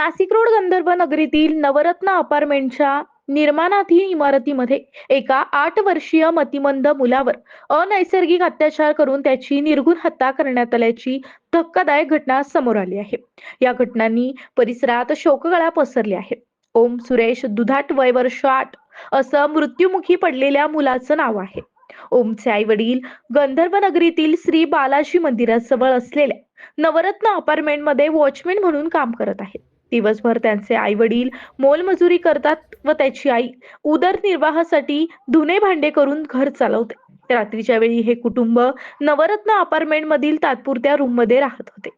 Nashik road गंधर्व नगरीतील नवरत्न अपार्टमेंटच्या निर्माणाधीन इमारतीमध्ये एका आठ वर्षीय मतिमंद मुलावर अनैसर्गिक अत्याचार करून त्याची निर्गुण हत्या करण्यात आल्याची धक्कादायक घटना समोर आली आहे. या घटनांनी परिसरात शोककळा पसरली आहे. ओम सुरेश दुधाट वय वर्ष आठ असं मृत्युमुखी पडलेल्या मुलाचं नाव आहे. ओमचे आई वडील गंधर्व नगरीतील श्री बालाजी मंदिराजवळ असलेल्या नवरत्न अपार्टमेंटमध्ये वॉचमॅन म्हणून काम करत आहेत. दिवसभर त्यांचे आई वडील मोलमजुरी करतात व त्याची आई उदरनिर्वाहासाठी धुणे भांडे करून घर चालवते. रात्रीच्या वेळी हे कुटुंब नवरत्न अपार्टमेंट मधील तात्पुरत्या रूममध्ये राहत होते.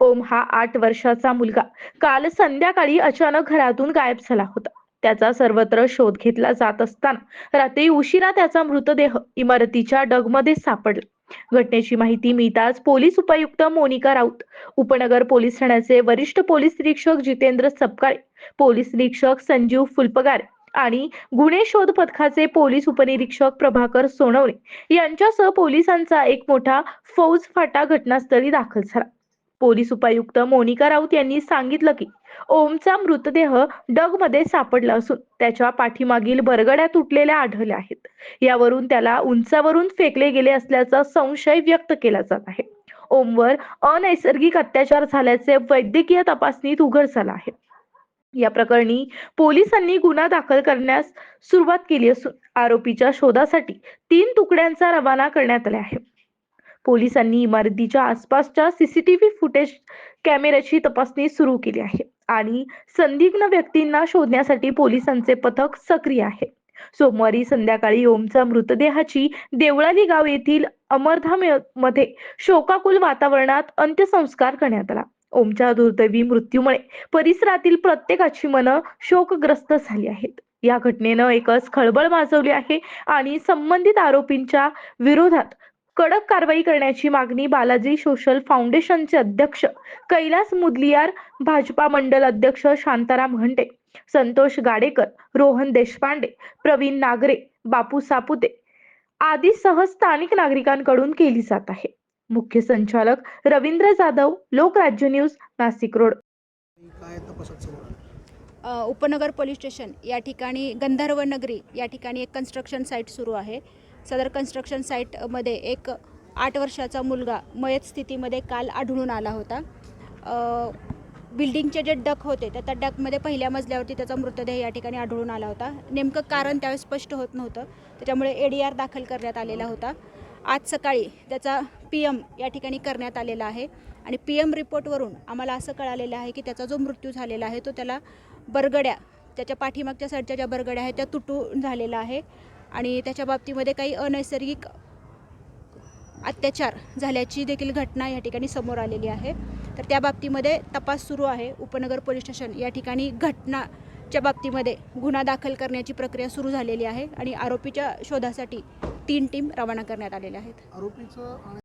ओम हा आठ वर्षाचा मुलगा. काल संध्याकाळी अचानक घरातून गायब झाला होता. त्याचा सर्वत्र शोध घेतला जात असताना रात्री उशिरा त्याचा मृतदेह इमारतीच्या डगमध्ये सापडला. घटनेची माहिती मिळताच पोलीस उपायुक्त मोनिका राऊत उपनगर पोलीस ठाण्याचे वरिष्ठ पोलीस निरीक्षक जितेंद्र सपकाळे पोलीस निरीक्षक संजीव फुलपगार आणि गुन्हे शोध पथकाचे पोलीस उपनिरीक्षक प्रभाकर सोनवणे यांच्यासह पोलिसांचा एक मोठा फौज फाटा घटनास्थळी दाखल झाला. पोलीस उपायुक्त मोनिका राऊत यांनी सांगितलं की ओमचा मृतदेह डगमध्ये सापडला असून त्याच्या पाठीमागील बरगड्या तुटलेल्या आढळल्या आहेत. यावरून त्याला उंचावरून फेकले गेले असल्याचा संशय व्यक्त केला जात आहे. ओमवर अनैसर्गिक अत्याचार झाल्याचे वैद्यकीय तपासणीत उघड झालं आहे. या प्रकरणी पोलिसांनी गुन्हा दाखल करण्यास सुरुवात केली असून आरोपीच्या शोधासाठी तीन तुकड्यांचा रवाना करण्यात आला आहे. पोलिसांनी इमारतीच्या आसपासच्या सीसीटीव्ही फुटेज कॅमेऱ्याची तपासणी सुरू केली आहे आणि संदिग्ध व्यक्तींना शोधण्यासाठी पोलिसांचे पथक सक्रिय आहे. सोमवारी संध्याकाळी ओमचा मृतदेहाची देवळाली गाव येथील अमरधाममध्ये शोकाकुल वातावरणात अंत्यसंस्कार करण्यात आला. ओमच्या दुर्दैवी मृत्यूमुळे परिसरातील प्रत्येकाची मनं शोकग्रस्त झाली आहेत. या घटनेनं एकच खळबळ माजवली आहे आणि संबंधित आरोपींच्या विरोधात कडक कारवाई करण्याची मागणी बालाजी सोशल फाउंडेशनचे अध्यक्ष कैलास मुदलियार भाजपा मंडल अध्यक्ष शांताराम घंटे संतोष गाडेकर रोहन देशपांडे प्रवीण नागरे बापू सापुते आदीसह स्थानिक नागरिकांकडून केली जात आहे. मुख्य संचालक Ravindra Jadhav Lokrajya news Nashik road. Upnagar police station या ठिकाणी गंधर्व नगरी या ठिकाणी एक कन्स्ट्रक्शन साईट सुरू आहे. सदर कन्स्ट्रक्शन साईटमध्ये एक आठ वर्षाचा मुलगा मयत स्थितीमध्ये काल आढळून आला होता. बिल्डिंगचे जे डक होते त्या त्या डकमध्ये पहिल्या मजल्यावरती त्याचा मृतदेह या ठिकाणी आढळून आला होता. नेमकं कारण त्यावेळेस स्पष्ट होत नव्हतं. त्याच्यामुळे ए डी आर दाखल करण्यात आलेला होता. आज सकाळी त्याचा पी एम या ठिकाणी करण्यात आलेला आहे. आणि पी एम रिपोर्टवरून आम्हाला असं कळालेलं आहे की त्याचा जो मृत्यू झालेला आहे तो त्याला बरगड्या त्याच्या पाठीमागच्या साईडच्या ज्या बरगड्या आहेत त्या तुटून झालेला आहे. आणि त्याच्या बाबतीमध्ये काही अनैसर्गिक अत्याचार झाल्याची देखील घटना या ठिकाणी समोर आलेली आहे. तर त्या बाबतीमध्ये तपास सुरू आहे. उपनगर पोलीस स्टेशन या ठिकाणी घटनाच्या बाबतीमध्ये गुन्हा दाखल करण्याची प्रक्रिया सुरू झालेली आहे आणि आरोपीच्या शोधासाठी तीन टीम रवाना करण्यात आलेल्या आहेत. आरोपीचं